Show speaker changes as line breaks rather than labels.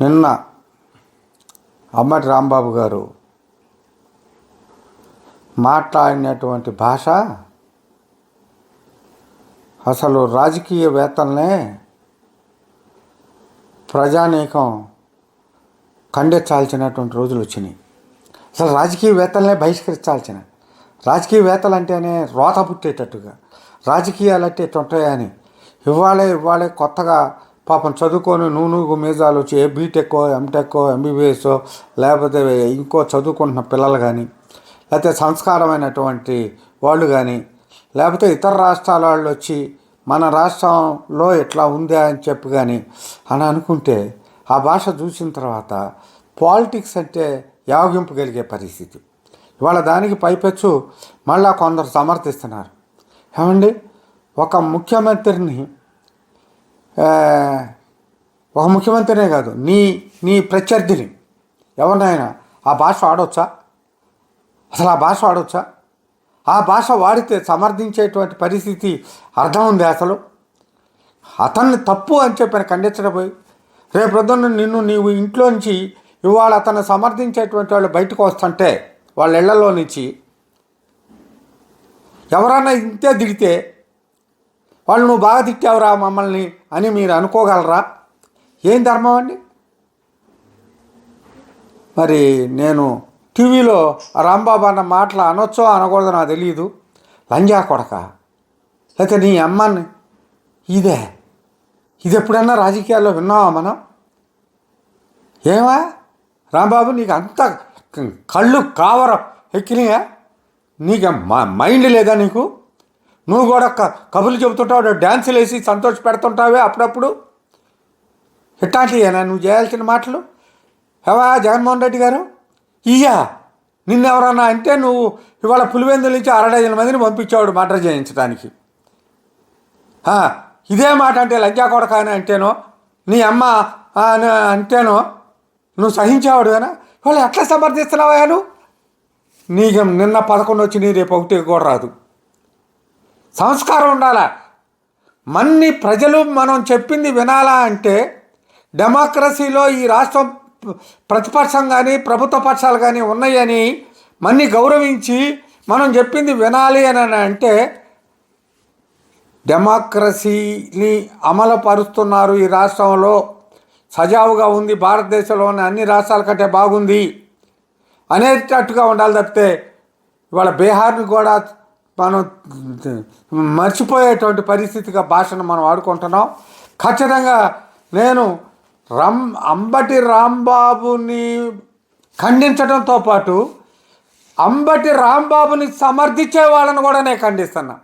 నిన్న అమ్మటి రాంబాబు గారు మాట్లాడినటువంటి భాష అసలు రాజకీయవేత్తలనే ప్రజానీకం ఖండించాల్సినటువంటి రోజులు వచ్చినాయి. అసలు రాజకీయవేత్తలనే బహిష్కరించాల్సిన రాజకీయవేత్తలు అంటేనే రోత పుట్టేటట్టుగా రాజకీయాలు అంటే ఉంటాయని ఇవాళే ఇవాళే కొత్తగా పాపం చదువుకొని నూనె మీజాలు వచ్చి ఏ బీటెక్ ఎంటెక్ ఎంబీబీఎస్ లేకపోతే ఇంకో చదువుకుంటున్న పిల్లలు కానీ లేకపోతే సంస్కారమైనటువంటి వాళ్ళు కానీ లేకపోతే ఇతర రాష్ట్రాల వాళ్ళు వచ్చి మన రాష్ట్రంలో ఇట్లా ఉందా అని చెప్పి కానీ అని అనుకుంటే ఆ భాష చూసిన తర్వాత పాలిటిక్స్ అంటే యావగింపగలిగే పరిస్థితి. ఇవాళ దానికి పైపెచ్చు మళ్ళా కొందరు సమర్థిస్తున్నారు. ఏమండి? ఒక ముఖ్యమంత్రిని ఒక ముఖ్యమంత్రినే కాదు నీ నీ ప్రత్యర్థిని. ఎవరినైనా. ఆ భాష వాడవచ్చా అసలు ఆ భాష వాడవచ్చా ఆ భాష వాడితే సమర్థించేటువంటి పరిస్థితి అర్థం ఉంది అసలు? అతన్ని తప్పు అని చెప్పిన ఖండించడం పోయి రేపొద్దున్న నిన్ను నీవు ఇంట్లోంచి ఇవాళ అతన్ని సమర్థించేటువంటి వాళ్ళు బయటకు వస్తుంటే వాళ్ళ ఇళ్ళలో నుంచి ఎవరన్నా ఇంతే దిగితే వాళ్ళు నువ్వు బాగా తిట్టావురా మమ్మల్ని అని మీరు అనుకోగలరా? ఏం ధర్మం అండి? మరి నేను టీవీలో రాంబాబు అన్న మాటలు అనొచ్చో అనకూడదో నాకు తెలియదు లంజా కొడక. లేకపోతే నీ అమ్మని. ఇదే. ఇది ఎప్పుడన్నా రాజకీయాల్లో విన్నావా మనం? ఏమా? రాంబాబు నీకు అంత కళ్ళు కావరం ఎక్కినాయా? నీకు మైండ్ లేదా నీకు? నువ్వు కూడా కబుర్లు చెబుతుంటావు డ్యాన్సులు వేసి సంతోష పెడుతుంటావే అప్పుడప్పుడు? ఇట్లాంటివేనా నువ్వు చేయాల్సిన మాటలు? ఎవా జగన్మోహన్ రెడ్డి గారు? ఇయ్యా నిన్నెవరన్నా అంటే నువ్వు ఇవాళ పులివెందుల నుంచి అరడజన్ మందిని పంపించాడు మర్డర్ చేయించడానికి. ఇదే మాట అంటే లంజా కొడక అని అంటేనో నీ అమ్మ అంటేనో నువ్వు సహించేవాడు కదా వాళ్ళు ఎట్లా సమర్థిస్తున్నావా నువ్వు? నీకు నిన్న పదకొండు వచ్చి నీ రేపు ఒకటి కూడా రాదు. సంస్కారం ఉండాలా? మన్ని ప్రజలు మనం చెప్పింది వినాలా అంటే డెమోక్రసీలో ఈ రాష్ట్రం ప్రతిపక్షం కానీ ప్రభుత్వ పక్షాలు కానీ ఉన్నాయని మన్ని గౌరవించి మనం చెప్పింది వినాలి అని అంటే డెమోక్రసీని అమలు పరుస్తున్నారు ఈ రాష్ట్రంలో. సజావుగా ఉంది భారతదేశంలోని అన్ని రాష్ట్రాల కంటే బాగుంది. అనేటట్టుగా ఉండాలి తప్పితే ఇవాళ బీహార్ని కూడా మనం మర్చిపోయేటువంటి పరిస్థితిగా భాషను మనం వాడుకుంటున్నాం ఖచ్చితంగా నేను రం అంబటి రాంబాబుని ఖండించడంతో పాటు అంబటి రాంబాబుని సమర్థించే వాళ్ళని కూడా నేను ఖండిస్తున్నా.